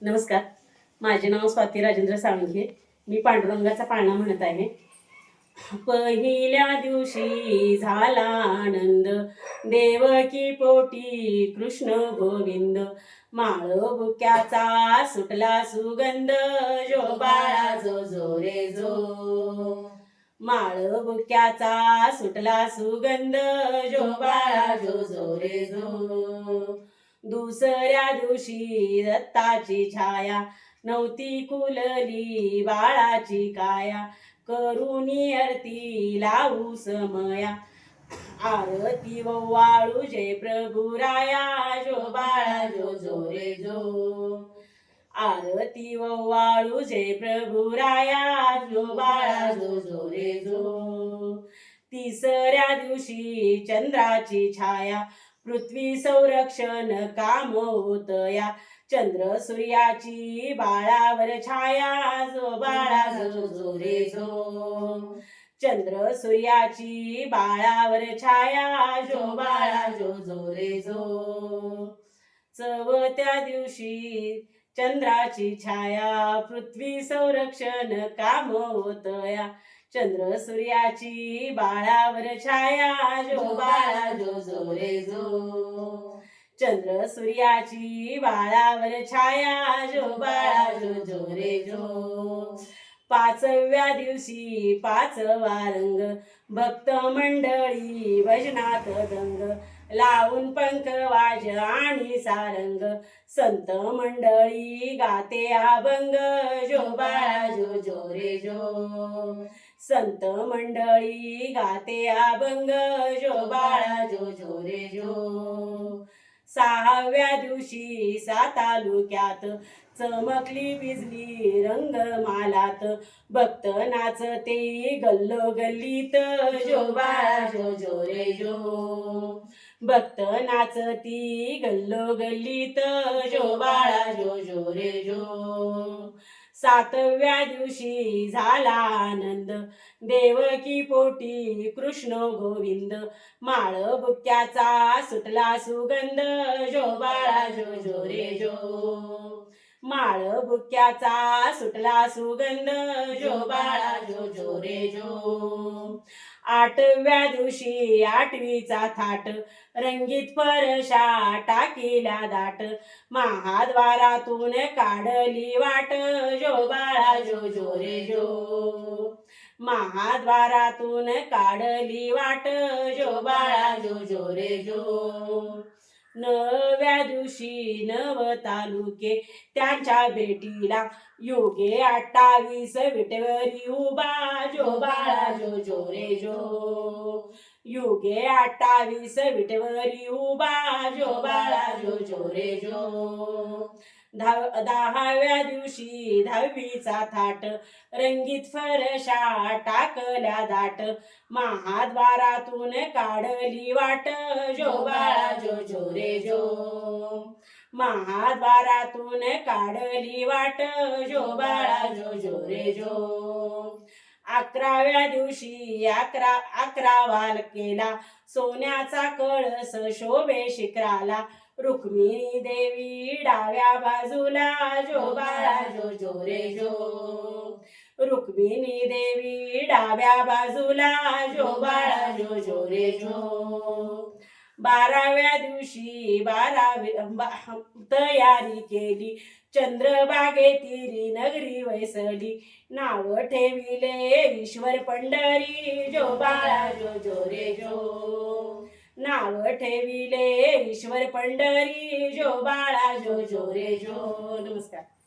नमस्कार. माझे नाव स्वाती राजेंद्र साळुंखे. मी पांडुरंगाचा पाळणा म्हणत आहे. पहिल्या दिवशी झाला आनंद. देवकी पोटी कृष्ण गोविंद. माळ बुक्याचा सुटला सुगंध. जो बाळा जो जो रे जो. माळ बुक्याचा सुटला सुगंध. जो बाळा जो जो रे जो. दुसऱ्या दिवशी दत्ताची छाया. नव्हती कुलली बाळाची काया. करुणी आरती लावू समया. आरती वाळू जय प्रभू राया. जो बाळा जो जो रे जो. आरती वाळू जय प्रभू राया. जो बाळा जो जो रे जो. तिसऱ्या दिवशी चंद्राची छाया. पृथ्वी संरक्षण काम होतया चंद्र सूर्याची बाळावर छाया जो बाळा जो जो रे जो चंद्र सूर्याची बाळावर छाया जो बाळा जो जो रे जो चवत्या दिवशी चंद्राची छाया पृथ्वी संरक्षण काम होतया चंद्र सूर्याची बाळावर छाया जो बाळा जो जो रे जो. चंद्र सूर्याची बाळावर छाया जो बाळा जो जो रे जो. पाचव्या दिवशी पाचवा रंग भक्त मंडळी भजनात दंग. लावून पंख वाज आणि सारंग. संत मंडळी गाते अभंग जो बाळा जो जो रे जो. संत मंडळी गाते अभंग जो बाळा जो जो रे जो. सहाव्या दिवशी सात तालुक्यात चमकली बिजली रंग मालात भक्त नाचते गल्लो गल्लीत जो बाळा जो जो रे जो. भक्त नाचती गल्लो गल्लीत जो बाळा जो जो रे जो. सातव्या दिवशी झाला आनंद. देवकी पोटी कृष्ण गोविंद. माळ बुक्याचा सुटला सुगंध. जो बाळा जो जो रे जो. माळ बुक्याचा सुटला सुगंध. जो बाळा जो जो रे जो. आठव्या दिवशी आठवीचा थाट. रंगीत परशा टाकीला दाट. महाद्वारातून काढली वाट. जो बाळा जो जो रे जो. महाद्वारातून काढली वाट. जो बाळा जो जो रे जो. नव्या दिवशी नव तालुके त्यांच्या भेटीला योगे अठ्ठावीस विटवरी उभा जो बाळा जो जो रे जो. युगे अठ्ठावीस विटवरी उभा जो बाळा जो जो रे जो. धाव दहाव्या दिवशी दहावीचा थाट रंगीत फरशा टाकल्या दाट. महाद्वारातून काढली वाट जो बाळा जो जो रे जो. महाद्वारातून काढली वाट जो बाळा जो जो रे जो. अकराव्या दिवशी अकरा अकरा वाल केला सोन्याचा कळस शोभे शिखराला. रुक्मिणी देवी डाव्या बाजूला जो बाळा जो जो रे जो. रुक्मिणी देवी डाव्या बाजूला जो बाळा जो जो रे जो. बाराव्या दिवशी बारावी बा- तयारी केली. चंद्रबागे तिरी नगरी वैसली. नाव ठेविले ईश्वर पंढरी. जो बाळा जो जो रे जो. नाव ठेविले ईश्वर पंढरी. जो बाळा जो जो रे जो. नमस्कार.